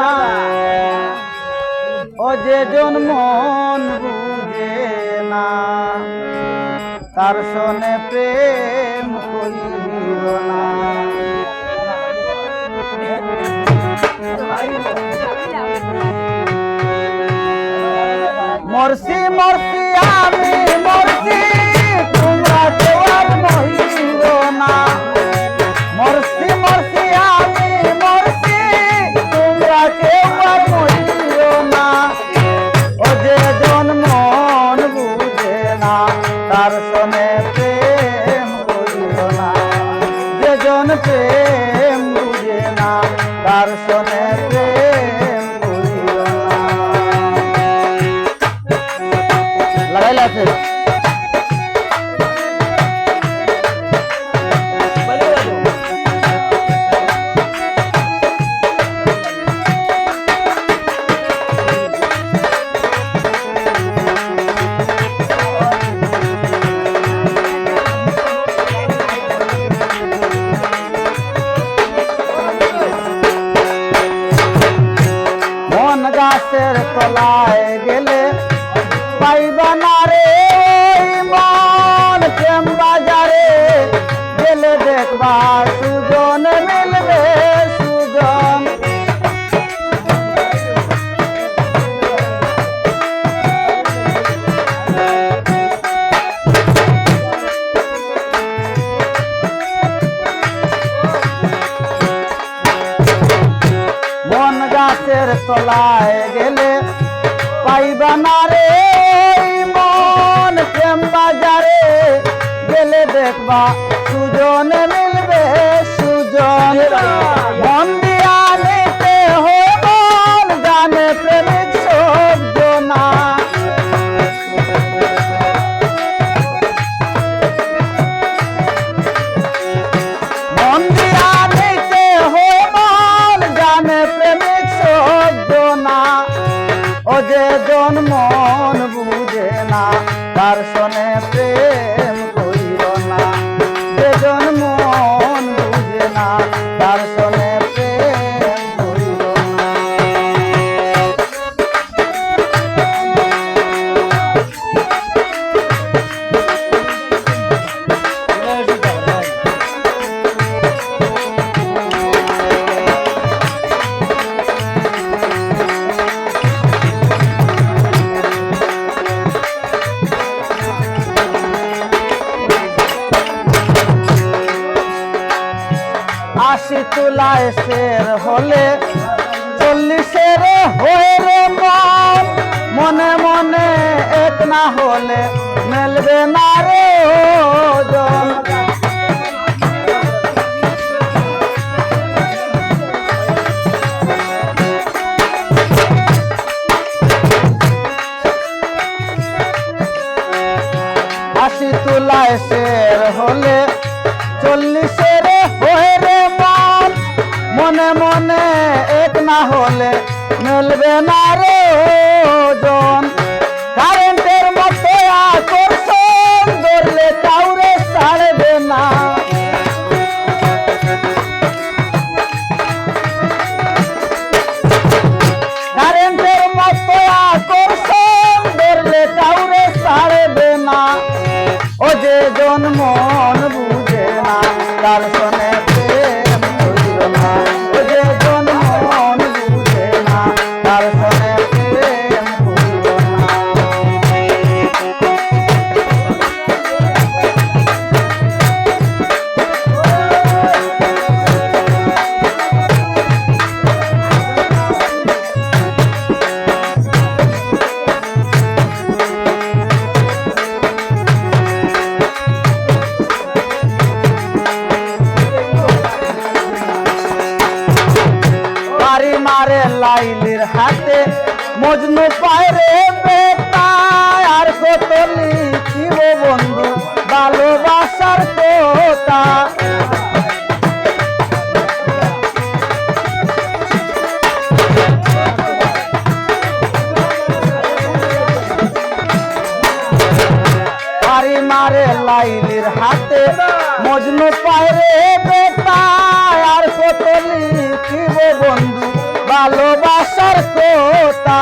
না ও যে জন মন বুঝে না তার সনে প্রেম করিব না। তার সনে প্রেম করিল না। যেজন প্রেম দেখবা সুজন মিলবে সুজন। মন গাছের তলায় গেলে পাইবা না রে মন প্রেম বাজারে দেখবা সুজন ও যে জন মন বুঝে না, তার সনে প্রেম করিল না। যে মন বুঝে না শের হলে চল্লিশের হয়ে রে মন। মনে মনে এক না হলে মেলবে না রে আশি তুলায় শের হলে চল্লিশের হয়ে না হলে মিলবে না রে ওজন। হাতে মজনু পায়রে বেটা, আর কত লিখিব বন্ধু ভালোবাসার কথা মারে লাইলির হাতে মজনু পায় রে বেটা, আর কত লিখিব বন্ধু ভালোবাসা আমার কোথা